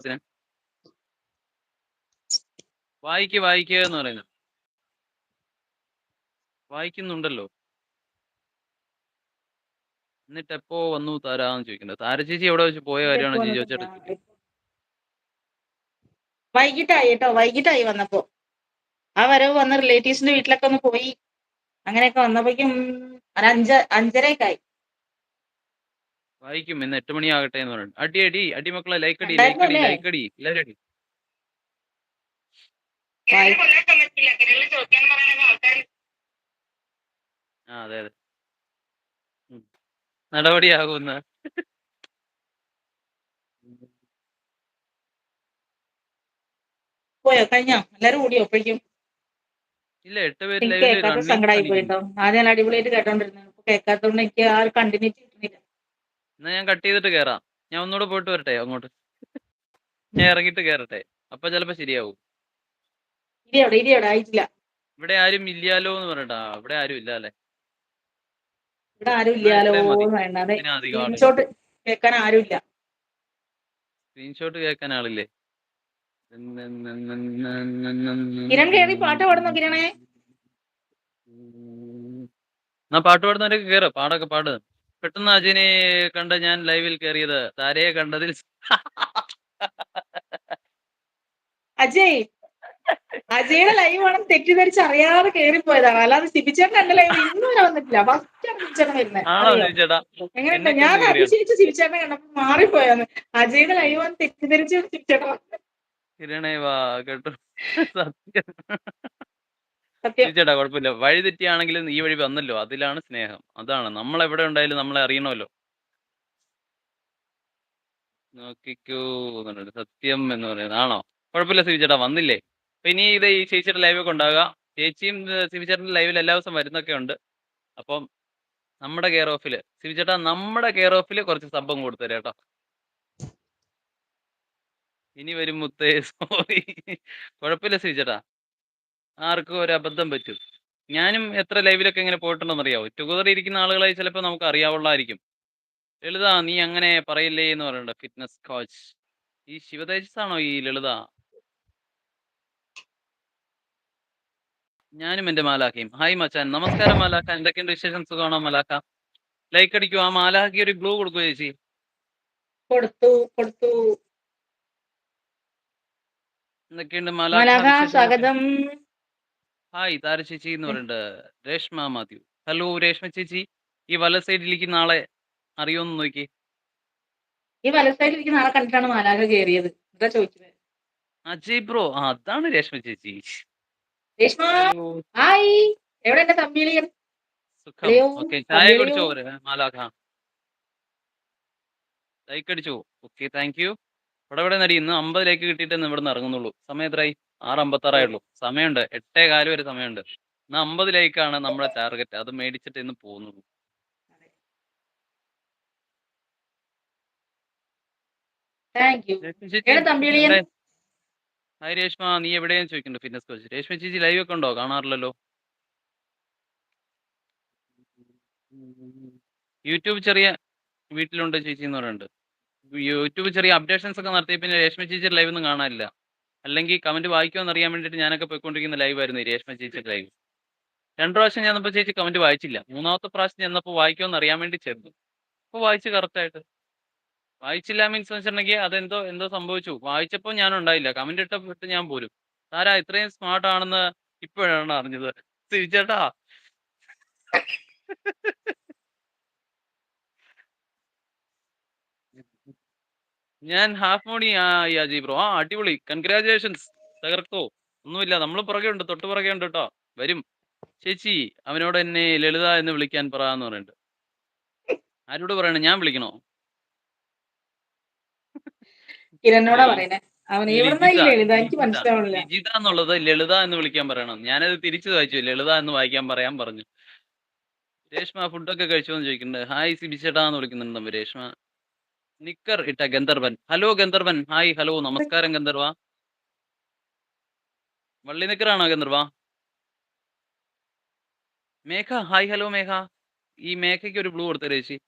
ക്ലാസ്സിന് വായിക്ക് വായിക്കുക എന്ന് പറയുന്നത്. വായിക്കുന്നുണ്ടല്ലോ. എന്നിട്ട് എപ്പോ വന്നു താരാന്ന് ചോദിക്കുന്നത്. താര ചേച്ചി എവിടെ വെച്ച് പോയ കാര്യമാണ് ജിജോ ചേട്ടൻ വൈകിട്ടായി കേട്ടോ വൈകിട്ടായി വന്നപ്പോ. ആ വരവ് വന്ന് റിലേറ്റീവ്സിന്റെ വീട്ടിലൊക്കെ ഒന്ന് പോയി. അങ്ങനെയൊക്കെ വന്നപ്പോഴേക്കും ഒരു അഞ്ച അഞ്ചരയൊക്കെ വായിക്കും ഇന്ന് എട്ട് മണിയാകട്ടെ എന്ന് പറഞ്ഞു അടി അടി അടി മക്കളെ ലൈക്ക് അടി ലൈക്ക് അടി ലൈക്ക് അടി എല്ലാവരും അടി. ആ അതെ അതെ. നടപടിയാകുന്ന നടപടിയാകുമെന്ന്. പോയോ? കഴിഞ്ഞോ? എല്ലാരും കൂടിയോ അപ്പോഴേക്കും ഇല്ല എട്ട് പേര് കേൾക്കാത്ത സങ്കടമായി പോയിട്ടോ. ആദ്യം അടിപൊളിയായിട്ട് കേട്ടോണ്ടിരുന്നു കേൾക്കാത്തോണ്ട് എനിക്ക് ആ കണ്ടിന്യൂറ്റി എന്നാ ഞാൻ കട്ട് ചെയ്തിട്ട് കേറാം. ഞാൻ ഒന്നുകൂടെ പോയിട്ട് വരട്ടെ അങ്ങോട്ട്. ഞാൻ ഇറങ്ങിട്ട് കേറട്ടെ. അപ്പൊ ചിലപ്പോ ശരിയാവും. ഇവിടെ ആരും ഇല്ലാലോ എന്ന് പറയട്ടാ ഇവിടെ ആരും ഇല്ല അല്ലേ? ഇവിടെ ആരും ഇല്ലാലോ സ്ക്രീൻഷോട്ട് കേൾക്കാൻ ആരുമില്ല സ്ക്രീൻഷോട്ട് കേൾക്കാൻ ആളില്ലേ? കിരൺ കേറി പാട്ട് പാടുന്നോ കിരണേ? എന്നാ പാട്ട് പാടുന്നവരൊക്കെ കേറ. പാടൊക്കെ പാട്. പെട്ടെന്ന് അജയനെ കണ്ട ഞാൻ ലൈവിൽ കയറിയത് താരയെ കണ്ടതിൽ അജയ് അജയുടെ ലൈവ് ആണെന്ന് തെറ്റിദ്ധരിച്ച് അറിയാതെ കേറിപ്പോയതാണ്. അല്ലാതെ സിബിച്ചേട്ടൻ എന്റെ ലൈവ് ഇന്നും വരെ വന്നിട്ടില്ല. ഫസ്റ്റ് ആണ് സിബിച്ചേട്ടൻ വരുന്നത് എങ്ങനെയുണ്ട്? ഞാൻ അഭിഷേകിച്ച് സിബിച്ചേട്ടനെ കണ്ടപ്പോ മാറിപ്പോയാന്ന്. അജയുടെ ലൈവ് ആണെന്ന് തെറ്റിദ്ധരിച്ച് സിബിച്ചേട്ടൻ കേട്ടോ. സത്യം. ചേട്ടാ കുഴപ്പമില്ല. വഴി തെറ്റിയാണെങ്കിലും ഈ വഴി വന്നല്ലോ. അതിലാണ് സ്നേഹം. അതാണ്. നമ്മൾ എവിടെ ഉണ്ടായാലും നമ്മളെ അറിയണമല്ലോ. നോക്കിക്കൂ എന്ന് പറയുന്നത് സത്യം എന്ന് പറയുന്നത്. ആണോ? കുഴപ്പമില്ല സിബി ചേട്ടാ. വന്നില്ലേ? അപ്പൊ ഇനി ഇത് ഈ ചേച്ചിയുടെ ഒക്കെ ഉണ്ടാകുക ചേച്ചിയും ഏർ സിബി ലൈവിൽ എല്ലാ ദിവസവും വരുന്നൊക്കെ ഉണ്ട്. അപ്പം നമ്മുടെ കെയർ ഓഫിൽ സിബി ചേട്ടാ നമ്മുടെ കെയർ ഓഫിൽ കുറച്ച് സബ്ബം കൊടുത്തരാം കേട്ടോ. ഇനി വരും മുത്തേ. സോറി കുഴപ്പമില്ല സിബി ചേട്ടാ. ആർക്കും ഒരു അബദ്ധം പറ്റും. ഞാനും എത്ര ലൈവിലൊക്കെ ഇങ്ങനെ പോയിട്ടുണ്ടെന്ന് അറിയാവോ ടുഗദർ ഇരിക്കുന്ന ആളുകളായി ചിലപ്പോൾ നമുക്ക് അറിയാവുള്ളതായിരിക്കും. ലളിത നീ അങ്ങനെ പറയില്ലേ എന്ന് പറയണ്ട. ഫിറ്റ്നസ് കോച്ച് ഈ ശിവതേജസ് ആണോ ഈ ലളിത? ഞാനും എന്റെ മാലാഖയും. ഹായ് മച്ചാൻ. നമസ്കാരം മാലാഖ. എന്തൊക്കെയുണ്ട് വിശേഷം? സുഖമാണോ മാലാഖ? ലൈക്ക് അടിക്കൂ ആ മാലാഖയ്ക്ക് ഒരു ഗ്ലൂ കൊടുക്കൂ ചേച്ചി? കൊടുത്തു കൊടുത്തു. എന്തൊക്കെയുണ്ട് മാലാഖ സ്വാഗതം. ഹായ് താര ചേച്ചി എന്ന് പറയുന്നത് രേഷ്മ മാത്യു. ഹലോ രേഷ്മ ചേച്ചി. ഈ വല സൈഡിലിരിക്കുന്ന ആളെ അറിയോന്ന് നോക്കി ഈ വലസൈഡിലിരിക്കുന്ന ആളെ കണ്ടിട്ടാണ് മാലാഖ കയറിയത് എന്താ ചോദിക്കുന്നത് അജയ് ബ്രോ ആ അതാണ് രേഷ്മ ചേച്ചി. Reshma hello, hi. എവിടെ എന്റെ തമ്പിളിയൻ സുഖം. ഓക്കെ ചായ. കുടിച്ചോ മാലാഖ. ലൈക്ക് അടിച്ചോ ഓക്കെ താങ്ക് യു. ഇവിടെ ഇവിടെ നടി ഇന്ന് അമ്പതിലേക്ക് കിട്ടിയിട്ട് ഇന്ന് ഇവിടെ നിന്ന് ഇറങ്ങുന്നുള്ളൂ. സമയം എത്രയായി ആറ് അമ്പത്താറായുള്ളൂ. സമയമുണ്ട്. എട്ടേ കാൽ വരെ സമയമുണ്ട്. ഇന്ന് അമ്പതിലേക്കാണ് നമ്മുടെ ടാർഗറ്റ് അത് മേടിച്ചിട്ട് ഇന്ന് പോകുന്നുള്ളൂ? ഹായ് രേഷ്മ നീ എവിടെയാ ചോദിക്കുന്നുണ്ട് ഫിറ്റ്നസ് കോച്ച് രേഷ്മ ചേച്ചി ലൈവ് ഒക്കെ ഉണ്ടോ? കാണാറില്ലല്ലോ. യൂട്യൂബ് ചെറിയ വീട്ടിലുണ്ട് ചേച്ചി എന്ന് പറയുന്നുണ്ട്. യൂട്യൂബ് ചെറിയ അപ്ഡേഷൻസ് ഒക്കെ നടത്തിയ പിന്നെ രേഷ്മ ചേച്ചി ലൈവ് ഒന്നും കാണാനില്ല. അല്ലെങ്കിൽ കമന്റ് വായിക്കുമെന്ന് അറിയാൻ വേണ്ടിയിട്ട് ഞാനൊക്കെ പോയിക്കൊണ്ടിരിക്കുന്ന ലൈവ് ആയിരുന്നു രേഷ്മ ചേച്ചി ലൈവ് രണ്ടു പ്രാവശ്യം ചെന്നപ്പോൾ ചേച്ചി കമന്റ് വായിച്ചില്ല. മൂന്നാമത്തെ പ്രാവശ്യം ചെന്നപ്പോൾ വായിക്കുമെന്ന് അറിയാൻ വേണ്ടി ചെന്നു. അപ്പോൾ വായിച്ച് കറക്റ്റായിട്ട് വായിച്ചില്ല മീൻസ് വെച്ചിട്ടുണ്ടെങ്കിൽ അതെന്തോ എന്തോ സംഭവിച്ചു. വായിച്ചപ്പോൾ ഞാൻ ഉണ്ടായില്ല. കമന്റ് ഇട്ടപ്പെട്ട് ഞാൻ പോലും താരാ ഇത്രയും സ്മാർട്ട് ആണെന്ന് ഇപ്പോഴാണ് അറിഞ്ഞത്. തിരിച്ചേട്ടാ ഞാൻ ഹാഫ് മോണി ആ യാജി ബ്രോ ആ അടിപൊളി. കൺഗ്രാചുലേഷൻസ് തകർത്തോ. ഒന്നുമില്ല. നമ്മൾ പുറകെ ഉണ്ട്. തൊട്ട് പുറകെ ഉണ്ട് കേട്ടോ വരും. ചേച്ചി അവനോട് എന്നെ ലളിത എന്ന് വിളിക്കാൻ പറ എന്ന് പറയുന്നുണ്ട് ആരോട് പറയണേ? ഞാൻ വിളിക്കണോ? കിരണിനോടാ പറയുന്നേ ലളിത ലിജിത, എന്നുള്ളത് ലളിത എന്ന് വിളിക്കാൻ പറയണം. ഞാനത് തിരിച്ചു വായിച്ചു. ലളിത എന്ന് വായിക്കാൻ പറയാൻ പറഞ്ഞു. രേഷ്മ ഫുഡൊക്കെ കഴിച്ചോന്ന് ചോദിക്കുന്നുണ്ട്. ഹായ് സിബിച്ചേട്ടാ എന്ന് വിളിക്കുന്നുണ്ട്. രേഷ്മ നിക്കർ ഇട്ട Gandharvan. Hello Gandharvan. Hi hello. നമസ്കാരം ഗന്ധർവ. വള്ളി നിക്കറാണോ ഗന്ധർവ? Megha hi hello Megha. ഈ മേഘയ്ക്ക് ഒരു ബ്ലൂ കൊടുത്ത രേശി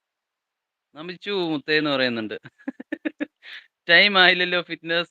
നമിച്ചു മുത്തേ എന്ന് പറയുന്നുണ്ട്. Time ആയില്ലല്ലോ fitness.